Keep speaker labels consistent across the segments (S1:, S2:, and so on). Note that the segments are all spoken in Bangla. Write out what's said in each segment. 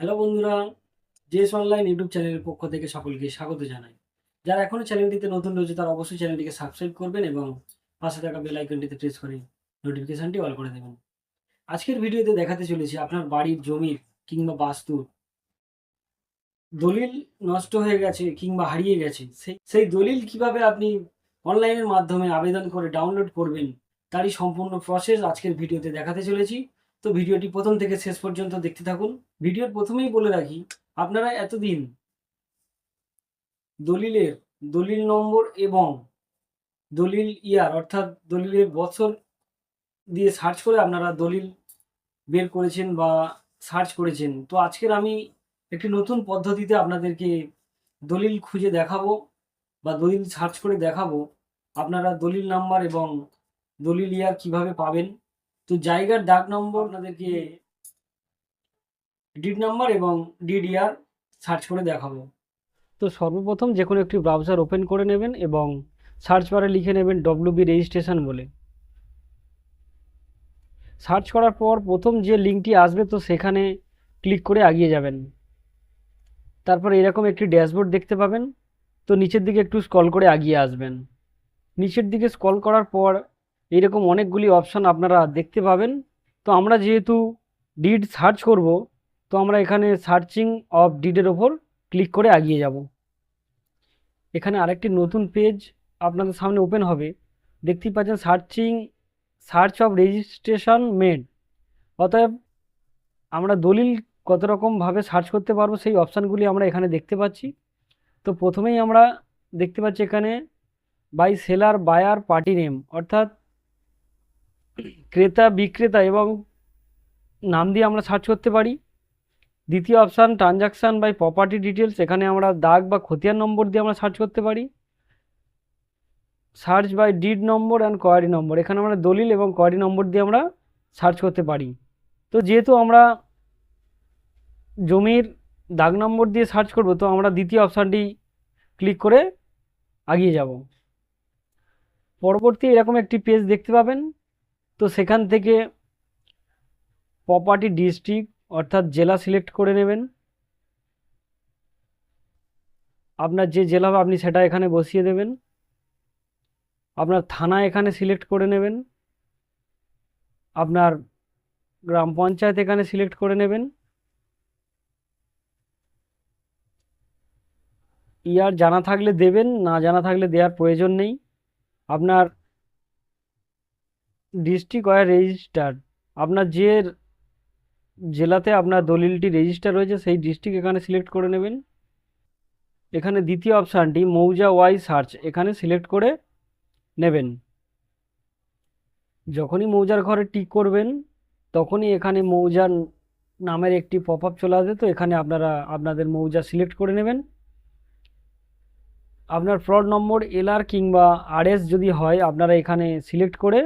S1: হ্যালো বন্ধুরা জেস অনলাইন ইউটিউব চ্যানেলের পক্ষ থেকে সকলকে স্বাগত জানাই। যারা এখনও চ্যানেলটিতে নতুন রয়েছে, তারা অবশ্যই চ্যানেলটিকে সাবস্ক্রাইব করবেন এবং পাশে থাকা বেল আইকনটিতে প্রেস করে নোটিফিকেশনটি অল করে দেবেন। আজকের ভিডিওতে দেখাতে চলেছি আপনার বাড়ির জমির কিংবা বাস্তুর দলিল নষ্ট হয়ে গেছে কিংবা হারিয়ে গেছে, সেই সেই দলিল কীভাবে আপনি অনলাইনের মাধ্যমে আবেদন করে ডাউনলোড করবেন, তারই সম্পূর্ণ প্রসেস আজকের ভিডিওতে দেখাতে চলেছি। তো ভিডিওটি প্রথম থেকে শেষ পর্যন্ত দেখতে থাকুন। ভিডিওর প্রথমেই বলে রাখি, আপনারা এতদিন দলিলের দলিল নম্বর এবং দলিল ইয়ার, অর্থাৎ দলিলের বছর দিয়ে সার্চ করে আপনারা দলিল বের করেছেন বা সার্চ করেছেন। তো আজকের আমি একটি নতুন পদ্ধতিতে আপনাদেরকে দলিল খুঁজে দেখাবো বা দলিল সার্চ করে দেখাবো, আপনারা দলিল নাম্বার এবং দলিল ইয়ার কীভাবে পাবেন। তো জায়গার ডাক নম্বর আপনাদেরকে ডিড নাম্বার এবং ডিডিআর সার্চ করে দেখাবো। তো সর্বপ্রথম যে কোনো একটি ব্রাউজার ওপেন করে নেবেন এবং সার্চ বারে লিখে নেবেন ডব্লিউবি রেজিস্ট্রেশন বলে। সার্চ করার পর প্রথম যে লিঙ্কটি আসবে তো সেখানে ক্লিক করে এগিয়ে যাবেন। তারপর এরকম একটি ড্যাশবোর্ড দেখতে পাবেন। তো নিচের দিকে একটু স্কল করে এগিয়ে আসবেন। নিচের দিকে স্কল করার পর এইরকম অনেকগুলি অপশান আপনারা দেখতে পাবেন। তো আমরা যেহেতু ডিড সার্চ করব তো আমরা এখানে সার্চিং অফ ডিডের ওপর ক্লিক করে এগিয়ে যাব। এখানে আরেকটি নতুন পেজ আপনাদের সামনে ওপেন হবে। দেখতেই পাচ্ছেন searching search of registration made অতএব আমরা দলিল কত রকমভাবে সার্চ করতে পারব সেই অপশানগুলি আমরা এখানে দেখতে পাচ্ছি। তো প্রথমেই আমরা দেখতে পাচ্ছি এখানে by seller buyer party name অর্থাৎ ক্রেতা, বিক্রেতা এবং নাম দিয়ে আমরা সার্চ করতে পারি। দ্বিতীয় option transaction by property details এখানে আমরা দাগ বা খতিয়ান নম্বর দিয়ে আমরা সার্চ করতে পারি। Search by deed number and query number এখানে আমরা দলিল এবং কোয়ারি নম্বর দিয়ে আমরা সার্চ করতে পারি। তো যেহেতু আমরা জমির দাগ নম্বর দিয়ে সার্চ করব, তো আমরা দ্বিতীয় অপশানটি ক্লিক করে এগিয়ে যাব। পরবর্তী এরকম একটি পেজ দেখতে পাবেন। তো সেখান থেকে প্রপার্টি ডিস্ট্রিক্ট অর্থাৎ জেলা সিলেক্ট করে নেবেন। আপনার যে জেলা আপনি সেটা এখানে বসিয়ে দেবেন। আপনার থানা এখানে সিলেক্ট করে নেবেন। আপনার গ্রাম পঞ্চায়েত এখানে সিলেক্ট করে নেবেন। ইয়ার জানা থাকলে দেবেন, না জানা থাকলে দেওয়ার প্রয়োজন নেই। আপনার ডিস্ট্রিক্ট ওয়ার রেজিস্টার আপনার যে জেলাতে আপনার দলিলটি রেজিস্টার রয়েছে, সেই ডিস্ট্রিক্ট এখানে সিলেক্ট করে নেবেন। এখানে দ্বিতীয় অপশানটি মৌজা ওয়াই সার্চ এখানে সিলেক্ট করে নেবেন। যখনই মৌজার ঘরে টিক করবেন, তখনই এখানে মৌজার নামের একটি পপ আপ চলে আসবে, তো এখানে আপনারা, আপনাদের মৌজা সিলেক্ট করে নেবেন। আপনার ফ্রড নম্বর এলআর কিংবা আরএস যদি হয়, আপনারা এখানে সিলেক্ট করে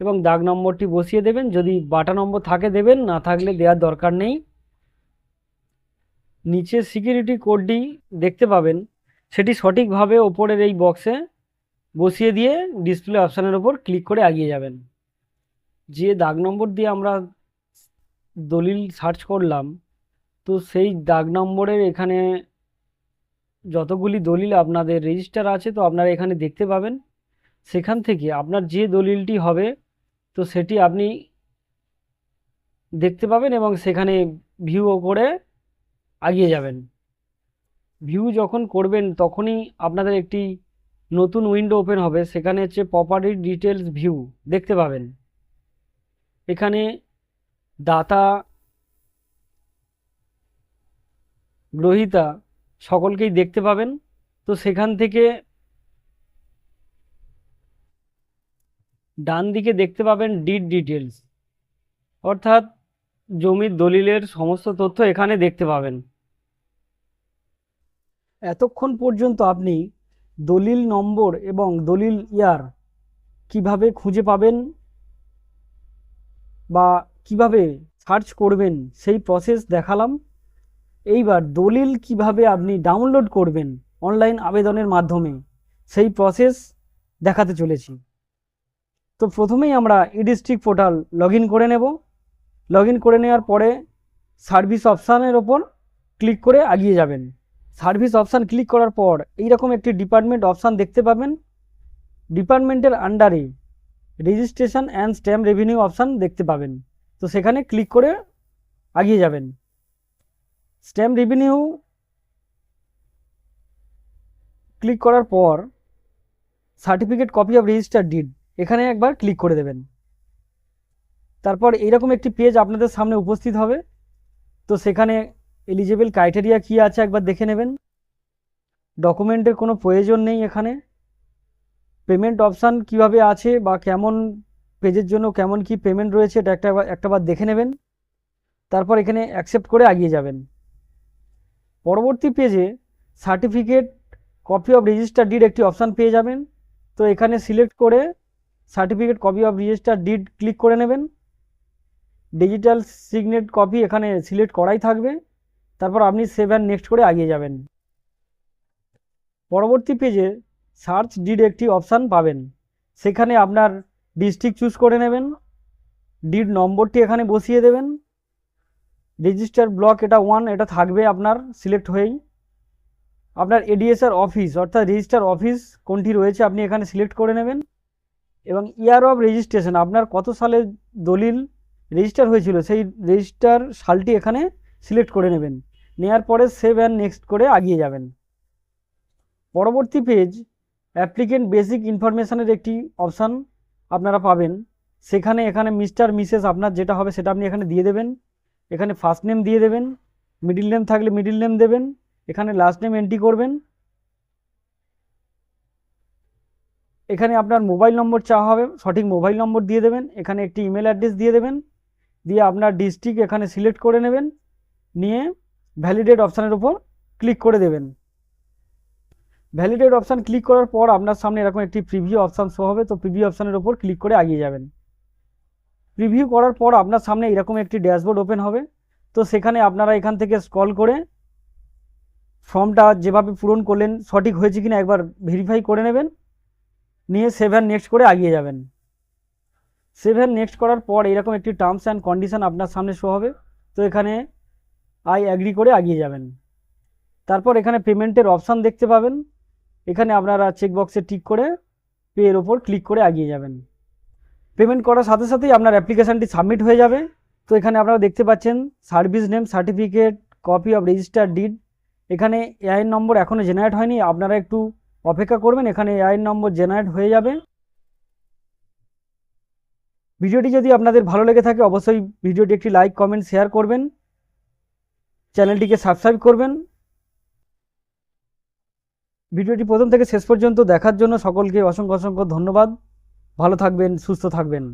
S1: এবং দাগ নম্বরটি বসিয়ে দেবেন। যদি বাটা নম্বর থাকে দেবেন, না থাকলে দেওয়ার দরকার নেই। নিচে সিকিউরিটি কোডটি দেখতে পাবেন। সেটি সঠিকভাবে ওপরের এই বক্সে বসিয়ে দিয়ে ডিসপ্লে অপশানের ওপর ক্লিক করে এগিয়ে যাবেন। যে দাগ নম্বর দিয়ে আমরা দলিল সার্চ করলাম, তো সেই দাগ নম্বরের এখানে যতগুলি দলিল আপনাদের রেজিস্টার আছে, তো আপনারা এখানে দেখতে পাবেন। সেখান থেকে আপনার যে দলিলটি হবে তো সেটি আপনি দেখতে পাবেন এবং সেখানে ভিউ করে এগিয়ে যাবেন। ভিউ যখন করবেন তখনই আপনাদের একটি নতুন উইন্ডো ওপেন হবে। সেখানে হচ্ছে প্রপার্টি ডিটেলস ভিউ দেখতে পাবেন। এখানে দাতা, গ্রহিতা সকলকেই দেখতে পাবেন। তো সেখান থেকে ডান দিকে দেখতে পাবেন ডিড ডিটেলস অর্থাৎ জমির দলিলের সমস্ত তথ্য এখানে দেখতে পাবেন। এতক্ষণ পর্যন্ত আপনি দলিল নম্বর এবং দলিল ইয়ার কীভাবে খুঁজে পাবেন বা কীভাবে সার্চ করবেন সেই প্রসেস দেখালাম। এইবার দলিল কীভাবে আপনি ডাউনলোড করবেন অনলাইন আবেদনের মাধ্যমে, সেই প্রসেস দেখাতে চলেছি। তো প্রথমেই আমরা ই ডিস্ট্রিক্ট পোর্টাল লগ করে নেব। লগ করে নেওয়ার পরে সার্ভিস অপশানের ওপর ক্লিক করে আগিয়ে যাবেন। সার্ভিস অপশান ক্লিক করার পর এইরকম একটি ডিপার্টমেন্ট অপশান দেখতে পাবেন। ডিপার্টমেন্টের আন্ডারে registration and stamp revenue option দেখতে পাবেন। তো সেখানে ক্লিক করে আগিয়ে যাবেন। স্ট্যাম্প রেভিনিউ ক্লিক করার পর certificate copy of register deed এখানে একবার ক্লিক করে দেবেন। তারপর এইরকম একটি পেজ আপনাদের সামনে উপস্থিত হবে। তো সেখানে এলিজেবল ক্রাইটেরিয়া কী আছে একবার দেখে নেবেন। ডকুমেন্টের কোনো প্রয়োজন নেই এখানে। পেমেন্ট অপশান কীভাবে আছে বা কেমন পেজের জন্য কেমন কি পেমেন্ট রয়েছে এটা একটা একটাবার দেখে নেবেন। তারপর এখানে অ্যাকসেপ্ট করে এগিয়ে যাবেন। পরবর্তী পেজে certificate copy of register deed একটি অপশান পেয়ে যাবেন। তো এখানে সিলেক্ট করে certificate copy of register deed click করে নেবেন। ডিজিটাল সিগনেট কপি এখানে সিলেক্ট করাই থাকবে। তারপর আপনি সেভ অ্যান্ড নেক্সট করে এগিয়ে যাবেন। পরবর্তী পেজে সার্চ ডিড একটি অপশান পাবেন। সেখানে আপনার ডিস্ট্রিক্ট চুজ করে নেবেন। ডিড নম্বরটি এখানে বসিয়ে দেবেন। রেজিস্টার ব্লক এটা ওয়ান, এটা থাকবে আপনার সিলেক্ট হয়েই। আপনার এডিএসআর অফিস অর্থাৎ রেজিস্টার অফিস কোনটি রয়েছে আপনি এখানে সিলেক্ট করে নেবেন। এবং ইয়ার অফ রেজিস্ট্রেশন আপনার কত সালে দলিল রেজিস্টার হয়েছিল, সেই রেজিস্টার সালটি এখানে সিলেক্ট করে নেবেন। নেওয়ার পরে সেভ অ্যান্ড নেক্সট করে আগিয়ে যাবেন। পরবর্তী পেজ অ্যাপ্লিকেন্ট বেসিক ইনফরমেশানের একটি অপশান আপনারা পাবেন। সেখানে এখানে মিস্টার মিসেস আপনার যেটা হবে সেটা আপনি এখানে দিয়ে দেবেন। এখানে ফার্স্ট নেম দিয়ে দেবেন। মিডিল নেম থাকলে মিডিল নেম দেবেন। এখানে লাস্ট নেম এন্ট্রি করবেন। এখানে আপনার মোবাইল নম্বর চাওয়া হবে, সঠিক মোবাইল নম্বর দিয়ে দেবেন, এখানে একটি ইমেল অ্যাড্রেস দিয়ে দেবেন, দিয়ে আপনার ডিস্ট্রিক্ট এখানে সিলেক্ট করে নেবেন, নিয়ে ভ্যালিডেট অপশানের উপর ক্লিক করে দেবেন। ভ্যালিডেট অপশান ক্লিক করার পর আপনার সামনে এরকম একটি প্রিভিউ অপশান শো হবে, তো প্রিভিউ অপশানের উপর ক্লিক করে এগিয়ে যাবেন। প্রিভিউ করার পর আপনার সামনে এরকম একটি ড্যাশবোর্ড ওপেন হবে, তো সেখানে আপনারা এখান থেকে স্ক্রল করে ফর্মটা যেভাবে পূরণ করলেন সঠিক হয়েছে কিনা একবার ভেরিফাই করে নেবেন। নিয়ে সেভ অ্যান্ড নেক্সট করে আগিয়ে যাবেন। সেভ অ্যান্ড নেক্সট করার পর এরকম একটি টার্মস অ্যান্ড কন্ডিশন আপনার সামনে শো হবে। তো এখানে আই অ্যাগ্রি করে আগিয়ে যাবেন। তারপর এখানে পেমেন্টের অপশান দেখতে পাবেন। এখানে আপনারা চেকবক্সে টিক করে পে এর ওপর ক্লিক করে আগিয়ে যাবেন। পেমেন্ট করার সাথে সাথেই আপনার অ্যাপ্লিকেশানটি সাবমিট হয়ে যাবে। তো এখানে আপনারা দেখতে পাচ্ছেন service name certificate copy of register deed এখানে এআইএন নম্বর এখনও জেনারেট হয়নি। আপনারা একটু অপেক্ষা করবেন, এখানে এআইএন নম্বর জেনারেট হয়ে যাবে। ভিডিওটি যদি আপনাদের ভালো লেগে থাকে, অবশ্যই ভিডিওটি একটি লাইক কমেন্ট শেয়ার করবেন। চ্যানেলটিকে সাবস্ক্রাইব করবেন। ভিডিওটি প্রথম থেকে শেষ পর্যন্ত দেখার জন্য সকলকে অসংখ্য অসংখ্য ধন্যবাদ। ভালো থাকবেন, সুস্থ থাকবেন।